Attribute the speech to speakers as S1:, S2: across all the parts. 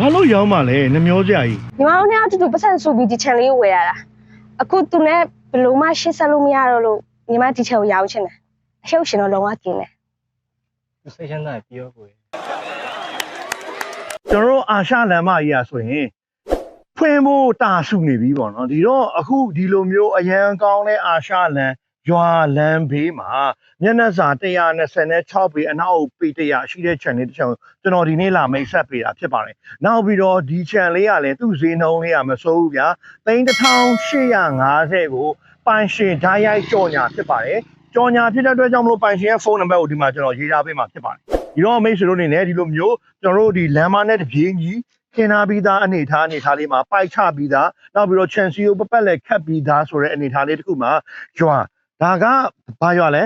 S1: ဘာလို့ရောင်းမှလဲနှမျောကြကြီး
S2: ညီမတို့နဲ့အတူတူပတ်စံဆိုပြီးဒီ channel လေးကိုဝယ်ရတာအခုသူနဲ့ဘယ်လို့မှရှင်းဆက်လို့မရတော့လို့ညီမဒီ channel ကိုရောင်းချင်တယ်အရှုပ်ရှင်တော့လုံးဝกินတယ်
S3: စိတ်ချမ်းသာပြီးတော့ကိုယ်
S1: ကျွန်တော်တို့အာရှလမ်းမကြီးอ่ะဆိုရင်ဖွင့်ဖို့တာစုနေပြီပေါ့နော်ဒီတော့အခုဒီလိုမျိုးအရန်ကောင်းတဲ့အာရှလမ်း ရွာလမ်းဘေးမှာမျက်နှာစာ126ပေအနောက်ပေ100ရှိတဲ့ channel တစ်ချောင်းကျွန်တော်ဒီနေ့လာမိတ်ဆက်ပေးတာဖြစ်ပါတယ်နောက်ပြီးတော့ဒီ channel လေးကလည်းသူ့ဈေးနှုန်းလေးကမစိုးဘူးဗျာ3850ကိုပိုင်ရှင်ဓာတ်ရိုက်ကြော်ညာဖြစ်ပါတယ်ကြော်ညာဖြစ်တဲ့အတွက်ကြောင့်မလို့ပိုင်ရှင်ရဲ့ဖုန်းနံပါတ်ကိုဒီမှာကျွန်တော်ရေးထားပေးမှာဖြစ်ပါတယ်ဒီတော့မိတ်ဆွေတို့အနေနဲ့ဒီလိုမျိုးကျွန်တော်တို့ဒီလမ်းမနဲ့တပြေးညီခင်းထားပြီးသားအနေထားအနေထားလေးမှာပိုက်ချပြီးသားနောက်ပြီးတော့ chance ကိုပပတ်လက်ခတ်ပြီးသားဆိုတဲ့အနေထားလေးတစ်ခုမှာကျွာ ဒါကဘာရွာလဲ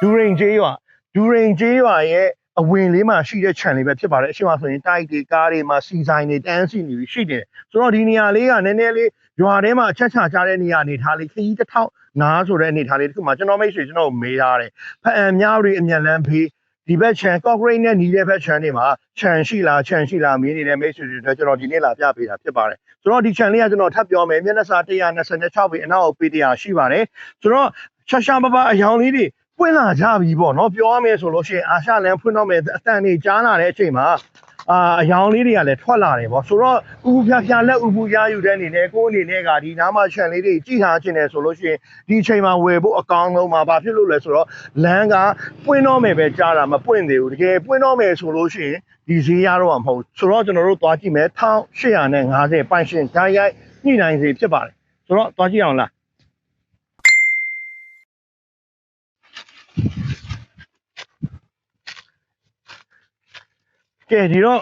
S1: ဒူရင်ကျေးရွာဒူရင်ကျေးရွာရဲ့အဝင်လေးမှာရှိတဲ့ channel လေးပဲဖြစ်ပါတယ်အရှိမဆိုရင်တိုက်တွေကားတွေမှာစီဆိုင်တွေတန်းစီနေပြီးရှိနေတယ်ဆိုတော့ဒီနေရာလေးကနည်းနည်းလေးရွာထဲမှာအချက်ချကြတဲ့နေရာအနေထားလေးခကြီးတစ်ထောင်နားဆိုတဲ့အနေထားလေးတစ်ခုမှာကျွန်တော်မိတ်ဆွေကျွန်တော်ကိုမေးထားတယ်ဖအံများတွေအမြန်လန်းဖေး ဒီဘက် channel corporate နဲ့ညီတဲ့ဘက် channel တွေမှာ channel ရှိလား channel ရှိလားမင်းနေတဲ့မိတ်ဆွေတွေအတွက်ကျွန်တော်ဒီနေ့လာပြပေးတာဖြစ်ပါတယ်ဆိုတော့ဒီ channel လေးကကျွန်တော်ထပ်ပြောမယ်မျက်နှာစာ126ပေအနောက်ပေ100ရှိပါတယ်ဆိုတော့ရှာရှာပပအယောင်လေးတွေပွင့်လာကြပြီပေါ့နော်ပြောရမယ်ဆိုလို့ရှိရင်အာရှလန်ဖွင့်တော့မယ်အတန်တွေကြားလာတဲ့အချိန်မှာ အာအယောင်လေးတွေကလည်းထွက်လာတယ်ပေါ့ဆိုတော့ဥပဖြာဖြာလက်ဥပရယူတဲ့အနေနဲ့ကိုယ်အနေနဲ့ကဒီနားမှာ channel လေးတွေကြည့်ထားခြင်းတယ်ဆိုလို့ရှိရင်ဒီအချိန်မှာဝယ်ဖို့အကောင်းဆုံးမှာဘာဖြစ်လို့လဲဆိုတော့လမ်းကပွင့်တော့မယ်ပဲကြားတာမပွင့်သေးဘူးတကယ်ပွင့်တော့မယ်ဆိုလို့ရှိရင်ဒီဈေးရတော့မှာမဟုတ်ဘူးဆိုတော့ကျွန်တော်တို့သွားကြည့်မယ်1850ပိုင်ရှင်ဓာတ်ရိုက်ညှိနှိုင်းဈေးဖြစ်ပါတယ်ဆိုတော့သွားကြည့်အောင်လား ကဲဒီတော့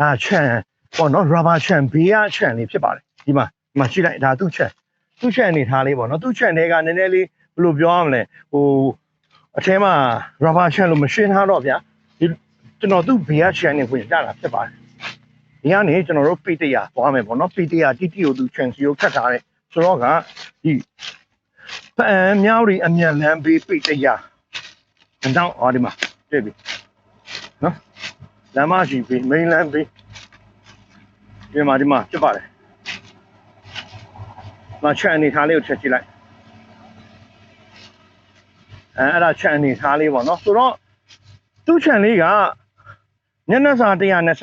S1: ဒါချန်ပေါ့နော် rubber ချန်ဘေးကချန်လေးဖြစ်ပါတယ်ဒီမှာဒီမှာရှိလိုက်ဒါသူ့ချန်သူ့ချန်အနေထားလေးပေါ့နော်သူ့ချန်တွေကနည်းနည်းလေးဘယ်လိုပြောရမလဲဟိုအထဲမှာ rubber ချန်လို့မရှင်းထားတော့ဗျာကျွန်တော်သူ့ဘေးကချန်နေဝင်ကြတာဖြစ်ပါတယ်။ဒီကနေကျွန်တော်တို့ပေတရာသွားမယ်ပေါ့နော်ပေတရာတိတိကိုသူချန်စီကိုခတ်ထားတယ်ဆိုတော့ကဒီပန်းမြောက်ရီအမြန်လမ်းဘေးပေတရာတော့အော်ဒီမှာတွေ့ပြီနော် လမ်းမရှိဘေး main လမ်းဘေးဒီမှာဒီမှာဖြစ်ပါတယ်။မချန်အနေထားလေးကိုချက်ကြည့်လိုက်အဲအဲ့ဒါချန်အနေထားလေးပေါ့နော်ဆိုတော့သူ့ channel လေးကညနေစာ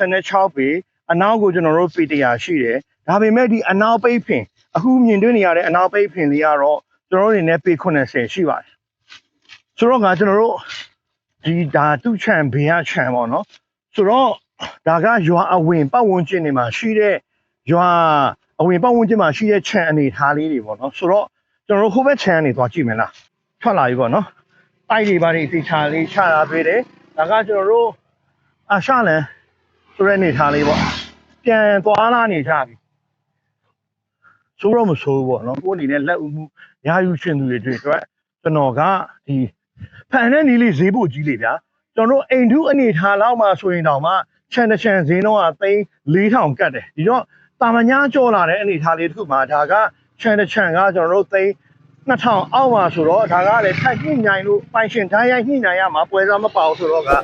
S1: 126ပေအနောက်ကိုကျွန်တော်တို့ပေ100ရှိတယ်ဒါပေမဲ့ဒီအနောက်ပိတ်ဖင်အခုမြင်တွေ့နေရတဲ့အနောက်ပိတ်ဖင်လေးကတော့ကျွန်တော်တို့အနေနဲ့ပေ80ရှိပါတယ်ဆိုတော့ကကျွန်တော်တို့ဒီဒါသူ့ channel ဘေးက channel ပေါ့နော် ဆိုတော့ဒါကရွာအဝင်ပတ်ဝန်းကျင်တွေမှာရှိတဲ့ရွာအဝင်ပတ်ဝန်းကျင်မှာရှိတဲ့ channel အနေထားလေးတွေပေါ့နော်ဆိုတော့ကျွန်တော်တို့ဟိုဘက် channel တွေသွားကြည့်မယ်လားထွက်လာပြီပေါ့နော်တိုက်တွေပါတွေတေချာလေးချတာတွေ့တယ်ဒါကကျွန်တော်တို့အာရှလန်ဆိုတဲ့အနေထားလေးပေါ့ပြန်သွားလာနေကြပြီဆိုတော့မဆိုးဘူးပေါ့နော်ကိုယ်အနေနဲ့လက်ဦးမှုရာယူရှင်သူတွေတွေ့အတွက်ကျွန်တော်ကဒီဖန်တဲ့နီးလေးဈေးဖို့ကြီးလေဗျာ ကျွန်တော်တို့အိမ်ထုအနေထားလောက်မှဆိုရင်တောင်မှချန်တစ်ချန်ဈေးတော့ကသိန်း4000ကတ်တယ်ဒီတော့တာမညာကြော်လာတဲ့အနေထားလေးတစ်ခုမှာဒါကချန်တစ်ချန်ကကျွန်တော်တို့သိန်း2000အောက်ပါဆိုတော့ဒါကလည်းထိုက်ညှိနှိုင်းလို့ပိုင်ရှင်ဓာတ်ရိုက်ညှိနှိုင်းရမှာပွဲစားမပါဘူးဆိုတော့ကဒါ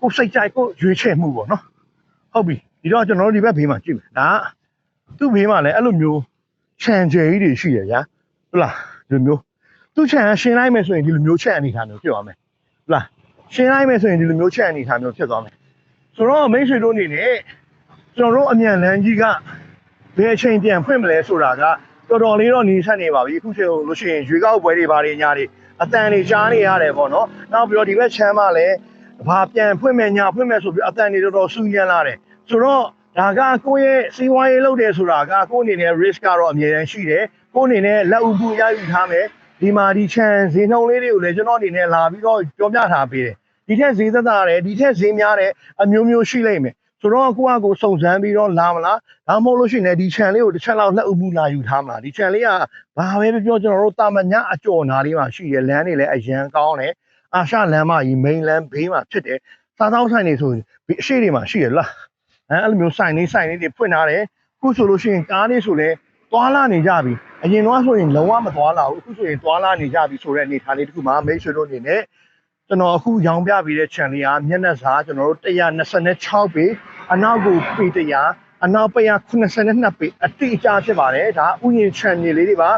S1: ကိုယ်စိတ်ကြိုက်ကိုယ်ရွေးချယ်မှုပေါ့နော်ဟုတ်ပြီဒီတော့ကျွန်တော်တို့ဒီဘက်ဘေးမှာကြည့်မယ်ဒါကသူ့ဘေးမှာလည်းအဲ့လိုမျိုးခြံကျဲကြီးတွေရှိရဗျာဟုတ်လားဒီလိုမျိုးသူ့ခြံကရှင်းလိုက်မယ်ဆိုရင်ဒီလိုမျိုးခြံအနေထားမျိုးဖြစ်သွားမယ်ဟုတ် လားရှင်းလိုက်မယ်ဆိုရင်ဒီလိုမျိုးခြံအနေထားမျိုးဖြစ်သွားမယ်ဆိုတော့မိတ်ဆွေတို့အနေနဲ့ကျွန်တော်တို့အမြန်လန်းကြီးကဘယ်အချိန်ပြန်ဖွင့်မလဲဆိုတာကတော်တော်လေးတော့နေဆက်နေပါပြီအခုချိန်လို့ရှိရင်ရွေကောက်ပွဲတွေဘာတွေညာတွေအတန်တွေကြားနေရတယ်ပေါ့နော်နောက်ပြီးတော့ဒီဘက်ချမ်းမှာလည်းဘာပြန်ဖွင့်မယ်ညာဖွင့်မယ်ဆိုပြီးအတန်တွေတော်တော်ဆူညံလာတယ်ဆိုတော့ဒါကကိုယ့်ရဲ့စီးပွားရေးလုပ်တယ်ဆိုတာကကိုယ့်အနေနဲ့ risk ကတော့အမြဲတမ်းရှိတယ်ကိုယ့်အနေနဲ့လက်ဥပူရယူထားမယ် ဒီမှာဒီချန်ဈေးနှုန်းလေးတွေကိုလည်းကျွန်တော်အနေနဲ့လာပြီးတော့ပြောပြထားပေးတယ်ဒီထက်ဈေးသက်သာတယ်ဒီထက်ဈေးများတယ်အမျိုးမျိုးရှိလိမ့်မယ်ဆိုတော့ကိုယ့်အကိုစုံစမ်းပြီးတော့လာမလားဒါမှမဟုတ်လို့ရှိရင်လည်းဒီ channel လေးကိုတစ်ချက်လောက်လက်ဥပူလာယူထားမှာဒီ channel လေးကဘာပဲပြောပြောကျွန်တော်တို့တာမညာအကျော်နာလေးမှာရှိတယ်လမ်းတွေလည်းအရန်ကောင်းတယ်အာရှလမ်းမကြီး main လမ်းဘေးမှာဖြစ်တယ်စားသောက်ဆိုင်တွေဆိုရင်ဒီအရှိတွေမှာရှိတယ်လားအဲအဲ့လိုမျိုးဆိုင်လေးဆိုင်လေးတွေဖွင့်ထားတယ်အခုဆိုလို့ရှိရင်ကားလေးဆိုလည်းသွားလာနေကြပြီ အရင်တော့ဆိုရင်လုံးဝမသွားလာဘူးအခုဆိုရင်သွားလာနေကြပြီဆိုတဲ့အနေအထားလေးတစ်ခုမှာမိတ်ဆွေတို့အနေနဲ့ကျွန်တော်အခုရောင်ပြပြီးတဲ့ channel လေးကမျက်နှာစာကျွန်တော်တို့126ပေအနောက်ကိုပေ100အနောက်ပေ82ပေအတိအကျဖြစ်ပါတယ်ဒါဥယျာဉ် channel လေးတွေပါ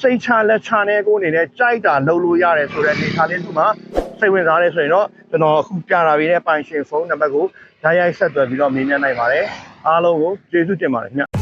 S1: စိတ်ချလက်ချနဲ့ကိုအနေနဲ့ကြိုက်တာလုပ်လို့ရတယ်ဆိုတဲ့အနေအထားလေးဒီမှာစိတ်ဝင်စားရဲဆိုရင်တော့ကျွန်တော်အခုပြတာပြီးတဲ့ပိုင်ရှင်ဖုန်းနံပါတ်ကိုဓာတ်ရိုက်ဆက်သွယ်ပြီးတော့မေးမြန်းနိုင်ပါတယ်အားလုံးကိုကျေးဇူးတင်ပါတယ်ခင်ဗျ